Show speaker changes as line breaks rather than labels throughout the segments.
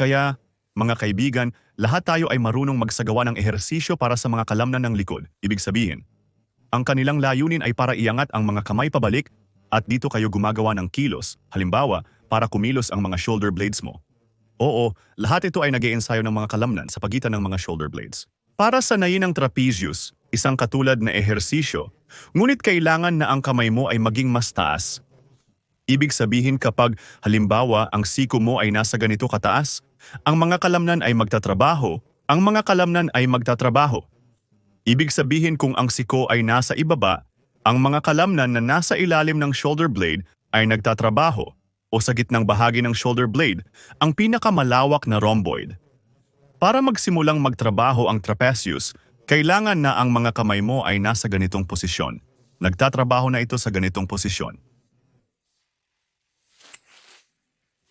Kaya, mga kaibigan, lahat tayo ay marunong magsagawa ng ehersisyo para sa mga kalamnan ng likod. Ibig sabihin, ang kanilang layunin ay para iangat ang mga kamay pabalik at dito kayo gumagawa ng kilos, halimbawa, para kumilos ang mga shoulder blades mo. Oo, lahat ito ay nag ensayo ng mga kalamnan sa pagitan ng mga shoulder blades. Para sanayin ang trapezius, isang katulad na ehersisyo, ngunit kailangan na ang kamay mo ay maging mas taas. Ibig sabihin kapag halimbawa ang siko mo ay nasa ganito kataas, ang mga kalamnan ay magtatrabaho, ang mga kalamnan ay magtatrabaho. Ibig sabihin kung ang siko ay nasa ibaba, ang mga kalamnan na nasa ilalim ng shoulder blade ay nagtatrabaho o sa gitnang bahagi ng shoulder blade, ang pinakamalawak na rhomboid. Para magsimulang magtrabaho ang trapezius, kailangan na ang mga kamay mo ay nasa ganitong posisyon. Nagtatrabaho na ito sa ganitong posisyon.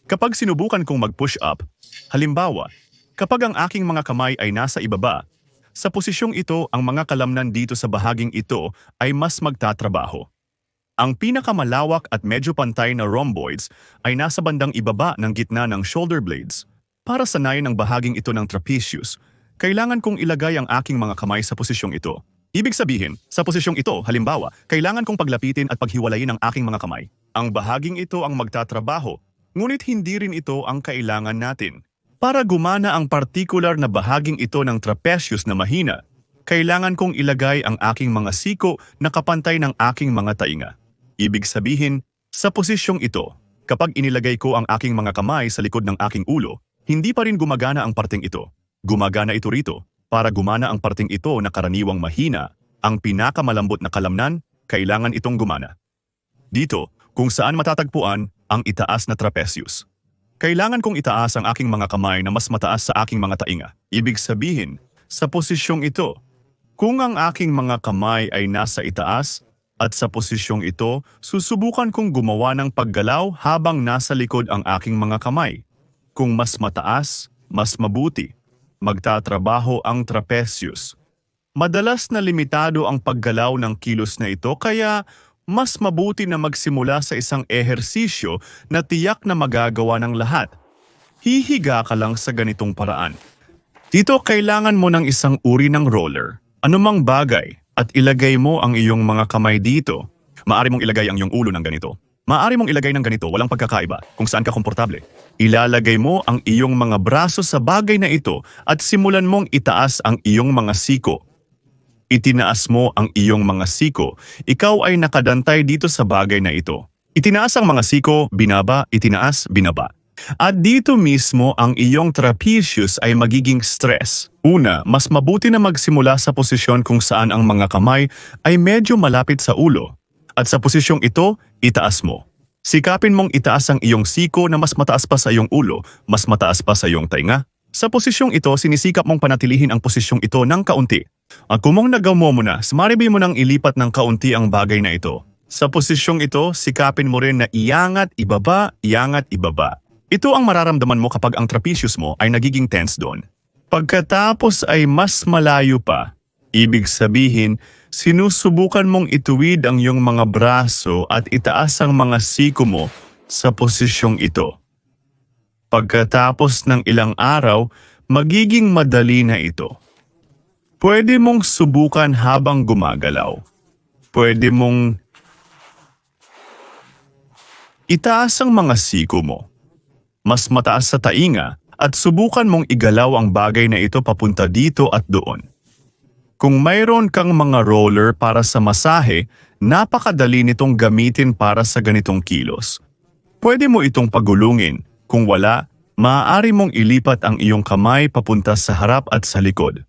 Kapag sinubukan kong mag-push up, halimbawa, kapag ang aking mga kamay ay nasa ibaba, sa posisyong ito ang mga kalamnan dito sa bahaging ito ay mas magtatrabaho. Ang pinakamalawak at medyo pantay na rhomboids ay nasa bandang ibaba ng gitna ng shoulder blades. Para sanayin ang bahaging ito ng trapezius, kailangan kong ilagay ang aking mga kamay sa posisyong ito. Ibig sabihin, sa posisyong ito, halimbawa, kailangan kong paglapitin at paghiwalayin ang aking mga kamay. Ang bahaging ito ang magtatrabaho, ngunit hindi rin ito ang kailangan natin. Para gumana ang partikular na bahaging ito ng trapezius na mahina, kailangan kong ilagay ang aking mga siko na kapantay ng aking mga tainga. Ibig sabihin, sa posisyong ito, kapag inilagay ko ang aking mga kamay sa likod ng aking ulo, hindi pa rin gumagana ang parting ito. Gumagana ito rito. Para gumana ang parting ito na karaniwang mahina, ang pinakamalambot na kalamnan, kailangan itong gumana. Dito, kung saan matatagpuan ang itaas na trapezius. Kailangan kong itaas ang aking mga kamay na mas mataas sa aking mga tainga. Ibig sabihin, sa posisyong ito, kung ang aking mga kamay ay nasa itaas at sa posisyong ito, susubukan kong gumawa ng paggalaw habang nasa likod ang aking mga kamay. Kung mas mataas, mas mabuti. Magtatrabaho ang trapezius. Madalas na limitado ang paggalaw ng kilos na ito kaya mas mabuti na magsimula sa isang ehersisyo na tiyak na magagawa ng lahat. Hihiga ka lang sa ganitong paraan. Dito kailangan mo ng isang uri ng roller, anumang bagay, at ilagay mo ang iyong mga kamay dito. Maari mong ilagay ang iyong ulo ng ganito. Maari mong ilagay ng ganito, walang pagkakaiba, kung saan ka komportable. Ilalagay mo ang iyong mga braso sa bagay na ito at simulan mong itaas ang iyong mga siko. Itinaas mo ang iyong mga siko, ikaw ay nakadantay dito sa bagay na ito. Itinaas ang mga siko, binaba, itinaas, binaba. At dito mismo ang iyong trapezius ay magiging stress. Una, mas mabuti na magsimula sa posisyon kung saan ang mga kamay ay medyo malapit sa ulo. At sa posisyong ito, itaas mo. Sikapin mong itaas ang iyong siko na mas mataas pa sa iyong ulo, mas mataas pa sa iyong tainga. Sa posisyong ito, sinisikap mong panatilihin ang posisyong ito ng kaunti. At kung mong nagawa mo na, smaribi mo nang ilipat ng kaunti ang bagay na ito. Sa posisyong ito, sikapin mo rin na iangat, ibaba, iangat, ibaba. Ito ang mararamdaman mo kapag ang trapezius mo ay nagiging tense doon. Pagkatapos ay mas malayo pa, ibig sabihin, sinusubukan mong ituwid ang iyong mga braso at itaas ang mga siko mo sa posisyong ito. Pagkatapos ng ilang araw, magiging madali na ito. Pwede mong subukan habang gumagalaw. Pwede mong itaas ang mga siko mo. Mas mataas sa tainga at subukan mong igalaw ang bagay na ito papunta dito at doon. Kung mayroon kang mga roller para sa masahe, napakadali nitong gamitin para sa ganitong kilos. Pwede mo itong pagulungin. Kung wala, maaari mong ilipat ang iyong kamay papunta sa harap at sa likod.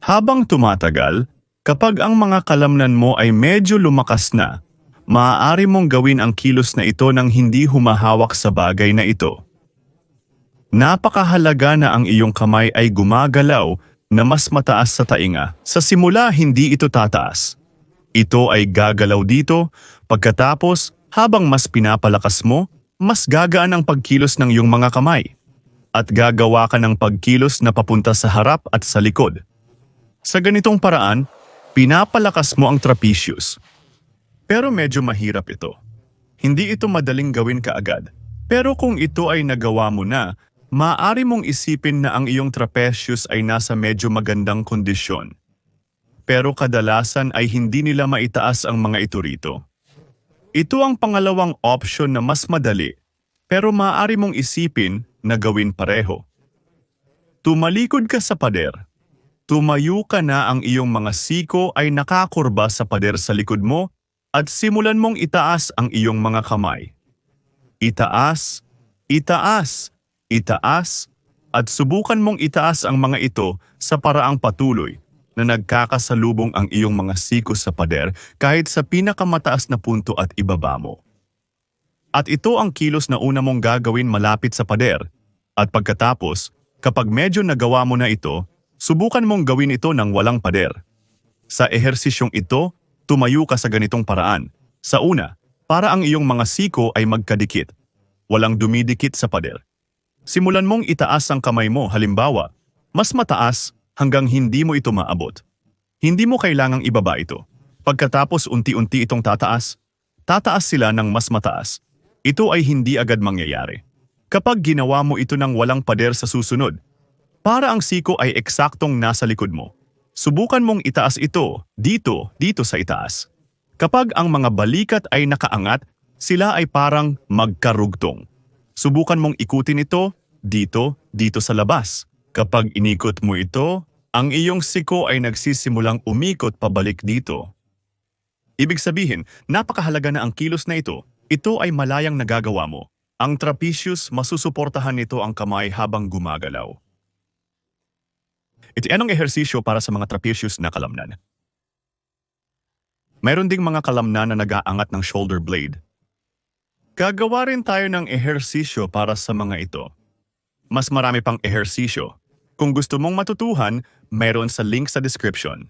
Habang tumatagal, kapag ang mga kalamnan mo ay medyo lumakas na, maaari mong gawin ang kilos na ito nang hindi humahawak sa bagay na ito. Napakahalaga na ang iyong kamay ay gumagalaw na mas mataas sa tainga. Sa simula, hindi ito tataas. Ito ay gagalaw dito, pagkatapos, habang mas pinapalakas mo, mas gagaan ang pagkilos ng iyong mga kamay. At gagawa ka ng pagkilos na papunta sa harap at sa likod. Sa ganitong paraan, pinapalakas mo ang trapezius. Pero medyo mahirap ito. Hindi ito madaling gawin kaagad. Pero kung ito ay nagawa mo na, maaari mong isipin na ang iyong trapezius ay nasa medyo magandang kondisyon. Pero kadalasan ay hindi nila maitaas ang mga ito rito. Ito ang pangalawang option na mas madali, pero maaari mong isipin na gawin pareho. Tumalikod ka sa pader. Tumayo ka na ang iyong mga siko ay nakakurba sa pader sa likod mo at simulan mong itaas ang iyong mga kamay. Itaas, itaas, itaas, at subukan mong itaas ang mga ito sa paraang patuloy na nagkakasalubong ang iyong mga siko sa pader kahit sa pinakamataas na punto at ibaba mo. At ito ang kilos na una mong gagawin malapit sa pader. At pagkatapos, kapag medyo nagawa mo na ito, subukan mong gawin ito ng walang pader. Sa ehersisyong ito, tumayo ka sa ganitong paraan. Sa una, para ang iyong mga siko ay magkadikit. Walang dumidikit sa pader. Simulan mong itaas ang kamay mo, halimbawa, mas mataas hanggang hindi mo ito maabot. Hindi mo kailangang ibaba ito. Pagkatapos unti-unti itong tataas, tataas sila ng mas mataas. Ito ay hindi agad mangyayari. Kapag ginawa mo ito ng walang pader sa susunod, para ang siko ay eksaktong nasa likod mo. Subukan mong itaas ito, dito, dito sa itaas. Kapag ang mga balikat ay nakaangat, sila ay parang magkarugtong. Subukan mong ikutin ito, dito, dito sa labas. Kapag inikot mo ito, ang iyong siko ay nagsisimulang umikot pabalik dito. Ibig sabihin, napakahalaga na ang kilos na ito. Ito ay malayang nagagawa mo. Ang trapezius, masusuportahan nito ang kamay habang gumagalaw. Ito anong ehersisyo para sa mga trapezius na kalamnan. Mayroon ding mga kalamnan na nag-aangat ng shoulder blade. Gagawa rin tayo ng ehersisyo para sa mga ito. Mas marami pang ehersisyo. Kung gusto mong matutuhan, mayroon sa link sa description.